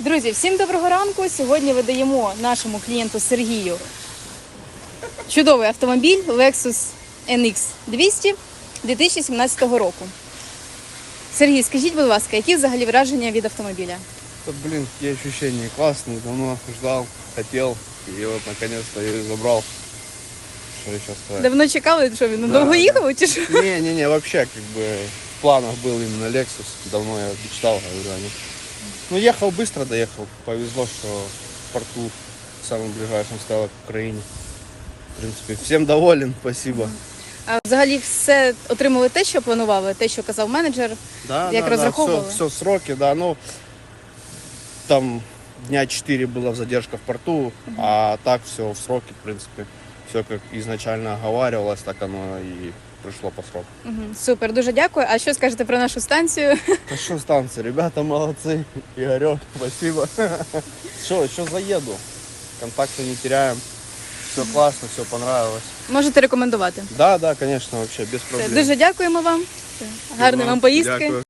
Друзі, всім доброго ранку. Сьогодні видаємо нашому клієнту Сергію чудовий автомобіль Lexus NX 200 2017 року. Сергій, скажіть, будь ласка, які взагалі враження від автомобіля? Вот, блин, какие ощущения классные, давно ждал, хотел, и вот наконец-то я ее забрал. Что еще сказать? Давно чекали, що він довго їхав чи що? Не-не-не, вообще как бы в планах был именно Lexus, давно я мечтал, говорю, о нем. Ну, ехал быстро, доехал, повезло, что в порту самым ближайшим стоял к Украине. В принципе, всем доволен, спасибо. А взагалі все отримали те, що планували, те, що казав менеджер. Да, Як да, розраховували? Да, все, все сроки, да, ну, там дня 4 была задержка в порту, а так все в сроки, в принципе, все как изначально оговаривалось, так оно и пришло по сроку. Угу. Супер, дуже дякую. А що скажете про нашу станцію? Та що станція? ребята молодці. Игорек, спасибо. Що, що заїду? Контакти не теряем, все класно, все понравилось. Можете рекомендувати. Да, да, конечно, вообще без Все, проблем. Дуже дякуємо вам. Гарної вам поїздки. Дякую.